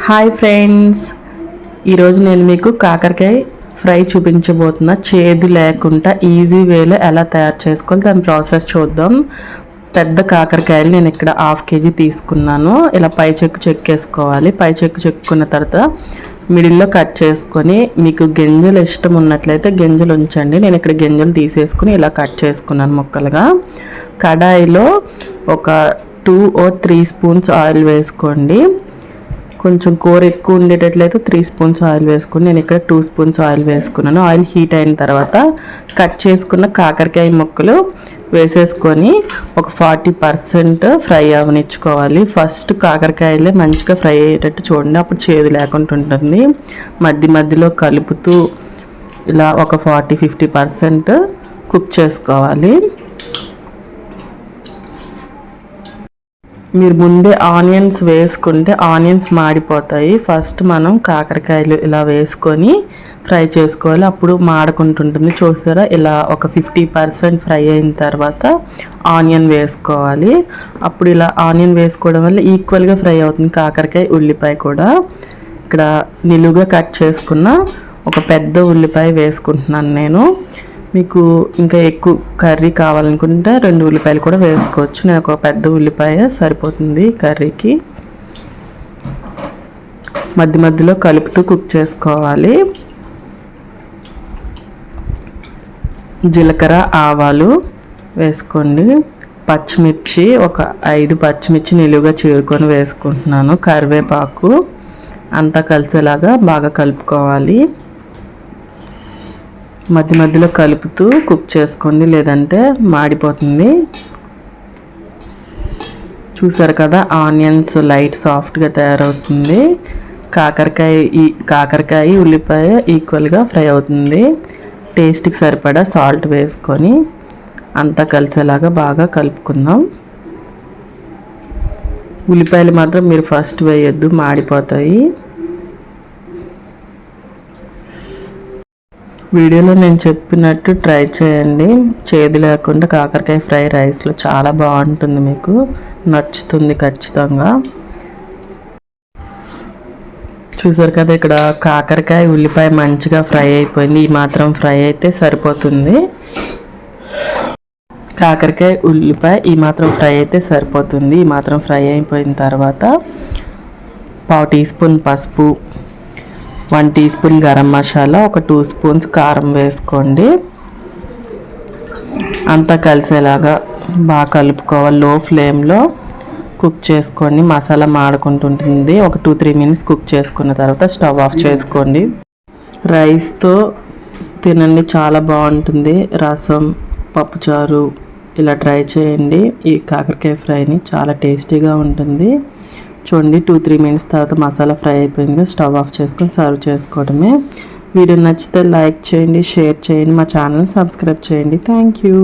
Hi friends. ఈరోజు నేను మీకు కాకరకాయ ఫ్రై చూపించబోతున్నా. చేదు లేకుండా ఈజీ వేలో ఎలా తయారు చేసుకోవాలి దాని ప్రాసెస్ చూద్దాం. పెద్ద కాకరకాయలు నేను ఇక్కడ హాఫ్ కేజీ తీసుకున్నాను. ఇలా పై చెక్కు చెక్కేసుకోవాలి. పై చెక్కు చెక్కున్న తర్వాత మిడిల్లో కట్ చేసుకొని మీకు గింజలు ఇష్టం ఉన్నట్లయితే గింజలు ఉంచండి. నేను ఇక్కడ గింజలు తీసేసుకుని ఇలా కట్ చేసుకున్నాను ముక్కలుగా. కడాయిలో ఒక two or three spoons oil వేసుకోండి. కొంచెం కూర ఎక్కువ ఉండేటట్లయితే త్రీ స్పూన్స్ ఆయిల్ వేసుకుని నేను ఇక్కడ టూ స్పూన్స్ ఆయిల్ వేసుకున్నాను. ఆయిల్ హీట్ అయిన తర్వాత కట్ చేసుకున్న కాకరకాయ ముక్కలు వేసేసుకొని ఒక ఫార్టీ పర్సెంట్ ఫ్రై అవనిచ్చుకోవాలి. ఫస్ట్ కాకరకాయలే మంచిగా ఫ్రై అయ్యేటట్టు చూడండి అప్పుడు చేదు లేకుండా ఉంటుంది. మధ్య మధ్యలో కలుపుతూ ఇలా ఒక ఫార్టీ ఫిఫ్టీ పర్సెంట్ కుక్ చేసుకోవాలి. మీరు ముందే ఆనియన్స్ వేసుకుంటే ఆనియన్స్ మాడిపోతాయి. ఫస్ట్ మనం కాకరకాయలు ఇలా వేసుకొని ఫ్రై చేసుకోవాలి. అప్పుడు మాడకుంటుంటుంది. చూసారా? ఇలా ఒక ఫిఫ్టీ పర్సెంట్ ఫ్రై అయిన తర్వాత ఆనియన్ వేసుకోవాలి. అప్పుడు ఇలా ఆనియన్ వేసుకోవడం వల్ల ఈక్వల్గా ఫ్రై అవుతుంది. కాకరకాయ ఉల్లిపాయ కూడా. ఇక్కడ నిలువుగా కట్ చేసుకున్న ఒక పెద్ద ఉల్లిపాయ వేసుకుంటున్నాను నేను. మీకు ఇంకా ఎక్కువ కర్రీ కావాలనుకుంటే రెండు ఉల్లిపాయలు కూడా వేసుకోవచ్చు. నేను ఒక పెద్ద ఉల్లిపాయ సరిపోతుంది కర్రీకి. మధ్య మధ్యలో కలుపుతూ కుక్ చేసుకోవాలి. జీలకర్ర ఆవాలు వేసుకోండి. పచ్చిమిర్చి ఒక ఐదు పచ్చిమిర్చి నిలువుగా చీరుకొని వేసుకుంటున్నాను. కరివేపాకు అంతా కలిసేలాగా బాగా కలుపుకోవాలి. మధ్య మధ్యలో కలుపుతూ కుక్ చేసుకోండి లేదంటే మాడిపోతుంది. చూసారు కదా ఆనియన్స్ లైట్ సాఫ్ట్గా తయారవుతుంది. కాకరకాయ ఈ కాకరకాయ ఉల్లిపాయ ఈక్వల్గా ఫ్రై అవుతుంది. టేస్ట్కి సరిపడా సాల్ట్ వేసుకొని అంతా కలిసేలాగా బాగా కలుపుకుందాం. ఉల్లిపాయలు మాత్రం మీరు ఫస్ట్ వేయొద్దు మాడిపోతాయి. వీడియోలో నేను చెప్పినట్టు ట్రై చేయండి. చేదు లేకుండా కాకరకాయ ఫ్రై రైస్లో చాలా బాగుంటుంది మీకు. నచ్చుతుంది ఖచ్చితంగా. చూసారు కదా ఇక్కడ కాకరకాయ ఉల్లిపాయ మంచిగా ఫ్రై అయిపోయింది. ఈ మాత్రం ఫ్రై అయితే సరిపోతుంది. కాకరకాయ ఉల్లిపాయ ఈ మాత్రం ఫ్రై అయితే సరిపోతుంది. ఈ మాత్రం ఫ్రై అయిపోయిన తర్వాత పావు టీ స్పూన్ పసుపు one teaspoon garam masala ఒక టూ స్పూన్స్ కారం వేసుకోండి. అంతా కలిసేలాగా బాగా కలుపుకోవాలి. లో ఫ్లేమ్లో కుక్ చేసుకోండి. మసాలా మాడుకుంటుంటుంది. ఒక టూ త్రీ మినిట్స్ కుక్ చేసుకున్న తర్వాత స్టవ్ ఆఫ్ చేసుకోండి. రైస్తో తినండి. చాలా బాగుంటుంది. రసం పప్పుచారు ఇలా ట్రై చేయండి. ఈ కాకరకాయ ఫ్రైని చాలా టేస్టీగా ఉంటుంది. చూడండి టూ త్రీ మినిట్స్ తర్వాత మసాలా ఫ్రై అయిపోయింది. స్టవ్ ఆఫ్ చేసుకొని సర్వ్ చేసుకోవడమే. వీడియో నచ్చితే లైక్ చేయండి షేర్ చేయండి మా ఛానల్ సబ్స్క్రైబ్ చేయండి. Thank you